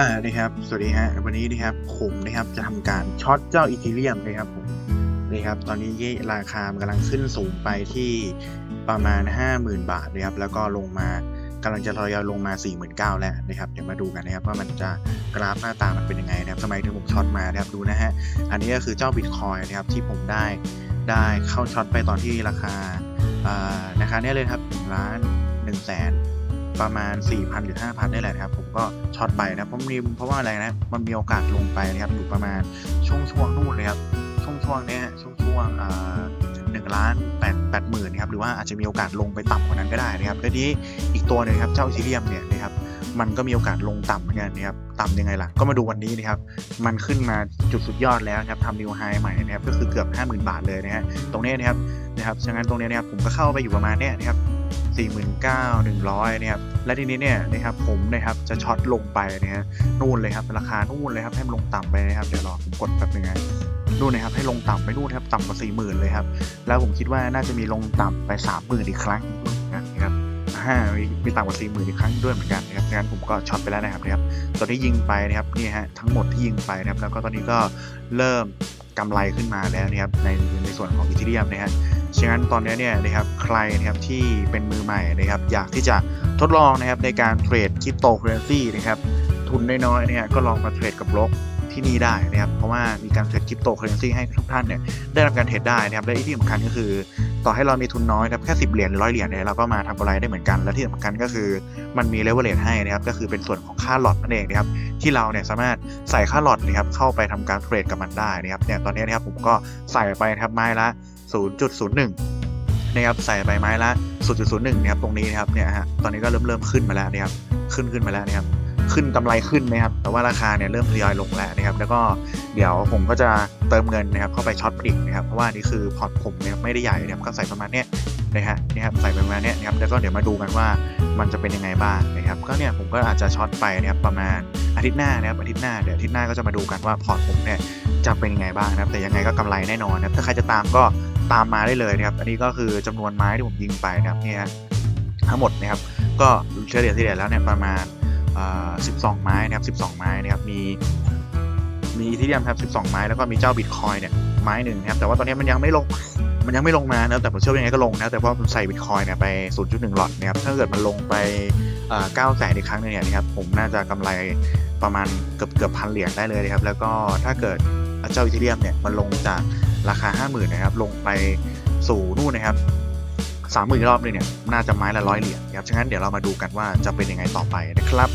อ่านะครับ สวัสดีฮะ วันนี้นะครับ ผมนะครับ จะทำการช็อตเจ้าอีเทเรียมนะครับผมนี่ครับ ตอนนี้ราคามันกำลังขึ้นสูงไปที่ประมาณ 50,000 บาทนะครับ แล้วก็ลงมากำลังจะทยอยลงมา 49,000 แล้วนะครับ เดี๋ยวมาดูกันนะครับว่ามันจะกราฟหน้าตามันเป็นยังไงนะครับทำไมถึงผมช็อตมานะครับ ดูนะฮะ อันนี้ก็คือเจ้าบิตคอยนะครับที่ผมได้ได้เข้าช็อตไปตอนที่ราคา อ่า ราคาเนี้ยเลยครับ1ล้าน1แสน ประมาณ 4,000หรือ5,000นี่แหละครับ ผมก็ช็อตไปนะเพราะมีเพราะว่าอะไรนะมันมีโอกาสลงไปนะครับอยู่ประมาณช่วงช่วงนู่นเลยครับช่วงช่วงเนี้ยช่วงช่วงหนึ่งล้านแปดแปดหมื่นนะครับหรือว่าอาจจะมีโอกาสลงไปต่ำกว่านั้นก็ได้นะครับและทีนี้อีกตัวหนึงครับเจ้าอีเรียมเนี่ยนะครับมันก็มีโอกาสลงต่ำเหมือนกันนะครับต่ำยังไงล่ะ ก็มาดูวันนี้นะครับ มันขึ้นมาจุดสุดยอดแล้วครับทำนิวไฮใหม่นะครับ ก็คือเกือบ 50,000 บาทเลยนะฮะตรงเนี้ยนะครับนะครับฉะนั้นตรงเนี้ยนะครับผมก็เข้าไปอยู่ประมาณเนี้ยนะครับ 49,100นะครับและทีนี้เนี่ยนะครับผมนะครับจะช็อตลงไปนะฮะนู่นเลยครับราคานู่นเลยครับให้มันลงต่ำไปนะครับเดี๋ยวรอผมกดแป๊บนึงนะนู่นนะครับให้ลงต่ำไปนู่นครับต่ำกว่า40,000 เลยครับแล้วผมคิดว่าน่าจะมีลงต่ำไป 30,000 อีกครั้งนะครับห้ามีมีต่ำกว่า40,000อีกครั้งด้วยเหมือนกันนะครับฉะนั้นผมก็ช็อตไปแล้วนะครับนะครับ ตอนที่ยิงไปนะครับนี่ฮะทั้งหมดที่ยิงไปนะครับ แล้วก็ตอนนี้ก็เริ่มกำไรขึ้นมาแล้วนะครับในในส่วนของอีเทเรียมนะฮะ ฉะนั้นตอนนี้เนี่ยนะครับใครนะครับที่เป็นมือใหม่นะครับอยากที่จะทดลองนะครับในการเทรดคริปโตเคอเรนซีนะครับทุนน้อยๆเนี่ยก็ลองมาเทรดกับบล็อกที่นี่ได้นะครับ เพราะว่ามีการเทรดคริปโตเคอเรนซีให้ทุกท่านเนี่ยได้รับการเทรดได้นะครับและที่สำคัญก็คือ ต่อให้เรามีทุนน้อยนะครับแค่10เหรียญร้อยเหรียญเนี่ยเราก็มาทำกำไรได้เหมือนกัน และที่สำคัญก็คือมันมีเลเวลเลทให้นะครับก็คือเป็นส่วนของค่าหลอดนั่นเองนะครับที่เราเนี่ยสามารถใส่ค่าหลอดนะครับเข้าไปทำการเทรดกับมันได้นะครับเนี่ยตอนนี้นะครับผมก็ใส่ไปนะครับไม้ละ 0.01นะครับใส่ใบไม้ละ 0.01นะครับตรงนี้นะครับเนี่ยฮะตอนนี้ก็เริ่มเริ่มขึ้นมาแล้วนะครับขึ้นขึ้นมาแล้วนะครับขึ้นกำไรขึ้นนะครับแต่ว่าราคาเนี่ยเริ่มทยอยลงแล้วนะครับ แล้วก็เดี๋ยวผมก็จะเติมเงินนะครับเข้าไปช็อตปลีกนะครับ เพราะว่านี่คือพอร์ตผมเนี่ยไม่ได้ใหญ่นะครับก็ใส่ประมาณเนี้ยนะฮะนี่ครับใส่ประมาณเนี้ยนะครับแล้วก็เดี๋ยวมาดูกันว่ามันจะเป็นยังไงบ้างนะครับ ก็เนี่ยผมก็อาจจะช็อตไปนะครับประมาณอาทิตย์หน้านะครับอาทิตย์หน้าเดี๋ยวอาทิตย์หน้าก็จะมาดูกันว่าพอร์ตผมเนี่ยจะเป็นยังไงบ้างนะครับ แต่ยังไงก็กำไรแน่นอนนะครับถ้าใครจะตามก็ ตามมาได้เลยนะครับ อันนี้ก็คือจำนวนไม้ที่ผมยิงไปนะครับเนี่ยฮะทั้งหมดนะครับ ก็เฉลี่ยเฉลี่ยแล้วเนี่ยประมาณอ่า12 ไม้นะครับ12 ไม้นะครับมีมีอีทีเรียมครับ12 ไม้แล้วก็มีเจ้าบิตคอยเนี่ยไม้หนึ่งนะครับแต่ว่าตอนนี้มันยังไม่ลงมันยังไม่ลงมานะแต่ผมเชื่อว่ายังไงก็ลงนะแต่เพราะผมใส่บิตคอยเนี่ยไป 0.1 หลอดนะครับถ้าเกิดมันลงไป9แสนอีกครั้งหนึงเนี่ยนะครับผมน่าจะกำไรประมาณเกือบเกือบพันเหรียญได้เลยนะครับแล้วก็ถ้าเกิดเจ้าอีทีเรียมเนี่ยมันลงจาก ราคา 50,000นะครับลงไปสู่นู่นนะครับสามหมื่นรอบนึงเนี่ยน่าจะไม้ละร้อยเหรียญนะครับฉะนั้นเดี๋ยวเรามาดูกันว่าจะเป็นยังไงต่อไปนะครับ